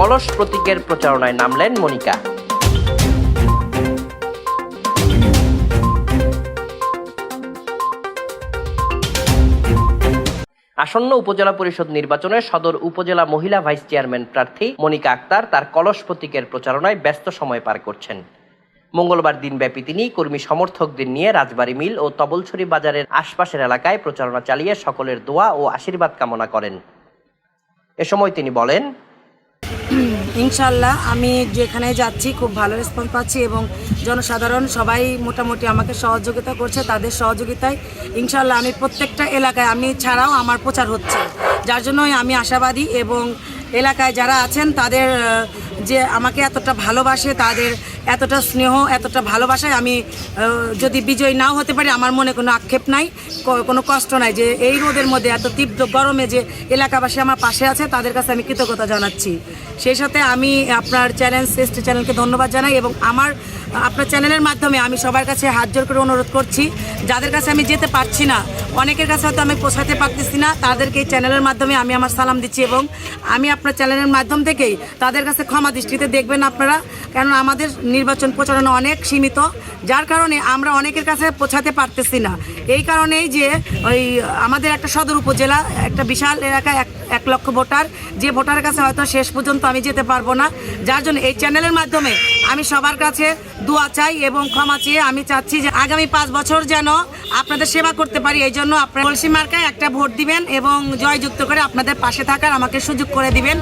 কলস প্রতীকের প্রচারণায় নামলেন মনিকা। আসন্ন উপজেলা পরিষদ নির্বাচনে সদর উপজেলা মহিলা ভাইস চেয়ারম্যান প্রার্থী মনিকা আক্তার তার কলস প্রতীকের প্রচারণায় ব্যস্ত সময় পার করছেন। মঙ্গলবার দিনব্যাপী তিনি কর্মী সমর্থকদের নিয়ে রাজবাড়ী মিল ও তবলছড়ি বাজারের আশপাশের এলাকায় প্রচারণা চালিয়ে সকলের দোয়া ও আশীর্বাদ কামনা করেন। এ সময় তিনি বলেন ইনশাল্লাহ আমি যেখানে যাচ্ছি খুব ভালো রেসপন্স পাচ্ছি এবং জনসাধারণ সবাই মোটামুটি আমাকে সহযোগিতা করছে, তাদের সহযোগিতায় ইনশাল্লাহ আমি প্রত্যেকটা এলাকায়, আমি ছাড়াও আমার প্রচার হচ্ছে। যার জন্যই আমি আশাবাদী এবং এলাকায় যারা আছেন তাদের যে আমাকে এতটা ভালোবাসে, তাদের এতটা স্নেহ, এতটা ভালোবাসায় আমি যদি বিজয়ী নাও হতে পারি, আমার মনে কোনো আক্ষেপ নাই কোনো কষ্ট নাই যে এই রোদের মধ্যে এত তীব্র গরমে যে এলাকাবাসী আমার পাশে আছে, তাদের কাছে আমি কৃতজ্ঞতা জানাচ্ছি। সেই সাথে আমি আপনার চ্যানেল শ্রেষ্ঠ চ্যানেলকে ধন্যবাদ জানাই এবং আমার আপনার চ্যানেলের মাধ্যমে আমি সবার কাছে হাত জোর করে অনুরোধ করছি। যাদের কাছে আমি যেতে পারছি না, অনেকের কাছে হয়তো আমি পৌঁছাতে পারতেছি না, তাদেরকে এই চ্যানেলের মাধ্যমে আমি আমার সালাম দিচ্ছি এবং আমি আপনার চ্যানেলের মাধ্যম থেকেই তাদের কাছে ক্ষমা দৃষ্টিতে দেখবেন আপনারা। কারণ আমাদের নির্বাচন প্রচারণা অনেক সীমিত, যার কারণে আমরা অনেকের কাছে পৌঁছাতে পারতেছি না। এই কারণেই যে ওই আমাদের একটা সদর উপজেলা, একটা বিশাল এলাকা, এক এক লক্ষ ভোটার, যে ভোটারের কাছে হয়তো শেষ পর্যন্ত আমি যেতে পারব না। যার জন্য এই চ্যানেলের মাধ্যমে আমি সবার কাছে দোয়া চাই এবং ক্ষমা চেয়ে আমি চাচ্ছি যে আগামী পাঁচ বছর যেন আপনাদের সেবা করতে পারি। এই জন্য আপনার কলসি মার্কায় একটা ভোট দিবেন এবং জয়যুক্ত করে আপনাদের পাশে থাকার আমাকে সুযোগ করে দিবেন।